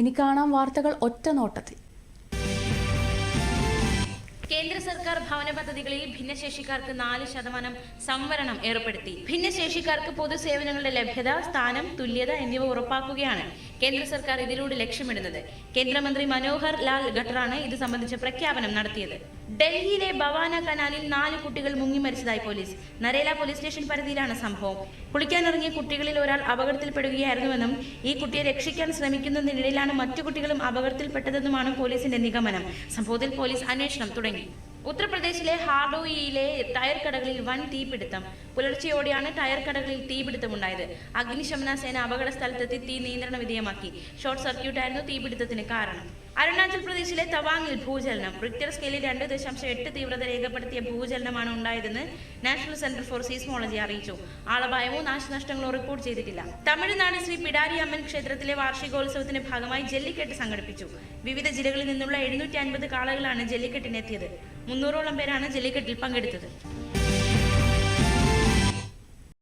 ഇനി കാണാം വാർത്തകൾ ഒറ്റ നോട്ടത്തിൽ. കേന്ദ്ര സർക്കാർ ഭവന പദ്ധതികളിൽ ഭിന്നശേഷിക്കാർക്ക് നാല് ശതമാനം സംവരണം ഏർപ്പെടുത്തി. ഭിന്നശേഷിക്കാർക്ക് പൊതുസേവനങ്ങളുടെ ലഭ്യത സ്ഥാനം തുല്യത എന്നിവ ഉറപ്പാക്കുകയാണ്. കേന്ദ്ര സർക്കാർ ഇതിലൂടെ ലക്ഷ്യമിടുന്നത്. കേന്ദ്രമന്ത്രി മനോഹർ ലാൽ ഖട്ടറാണ് ഇത് സംബന്ധിച്ച പ്രഖ്യാപനം നടത്തിയത്. ഡൽഹിയിലെ ഭവാന കനാലിൽ നാല് കുട്ടികൾ മുങ്ങി മരിച്ചതായി പോലീസ്. നരേല പോലീസ് സ്റ്റേഷൻ പരിധിയിലാണ് സംഭവം. കുളിക്കാനിറങ്ങിയ കുട്ടികളിൽ ഒരാൾ അപകടത്തിൽപ്പെടുകയായിരുന്നുവെന്നും ഈ കുട്ടിയെ രക്ഷിക്കാൻ ശ്രമിക്കുന്നതിനിടയിലാണ് മറ്റു കുട്ടികളും അപകടത്തിൽപ്പെട്ടതെന്നുമാണ് പോലീസിന്റെ നിഗമനം. സംഭവത്തിൽ പോലീസ് അന്വേഷണം തുടങ്ങി. ഉത്തർപ്രദേശിലെ ഹാർഡോയിലെ ടയർ കടകളിൽ വൻ തീപിടുത്തം. പുലർച്ചെയോടെയാണ് ടയർ കടകളിൽ തീപിടുത്തമുണ്ടായത്. അഗ്നിശമന സേന അപകട സ്ഥലത്തെത്തി തീ നിയന്ത്രണ വിധേയമാക്കി. ഷോർട്ട് സർക്യൂട്ടായിരുന്നു തീപിടുത്തത്തിന് കാരണം. അരുണാചൽ പ്രദേശിലെ തവാങ്ങിൽ ഭൂചലനം. റിക്ടർ സ്കെയിലിൽ രണ്ട് ദശാംശം എട്ട് തീവ്രത രേഖപ്പെടുത്തിയ ഭൂചലനമാണ് ഉണ്ടായതെന്ന് നാഷണൽ സെന്റർ ഫോർ സീസ്മോളജി അറിയിച്ചു. ആളപായമോ നാശനഷ്ടങ്ങളോ റിപ്പോർട്ട് ചെയ്തിട്ടില്ല. തമിഴ്നാട് ശ്രീ പിടാരി അമ്മൻ ക്ഷേത്രത്തിലെ വാർഷികോത്സവത്തിന്റെ ഭാഗമായി ജല്ലിക്കെട്ട് സംഘടിപ്പിച്ചു. വിവിധ ജില്ലകളിൽ നിന്നുള്ള എഴുന്നൂറ്റി അൻപത് കാളകളാണ് ജല്ലിക്കെട്ടിനെത്തിയത്. മുന്നൂറോളം പേരാണ് ജല്ലിക്കെട്ടിൽ പങ്കെടുത്തത്.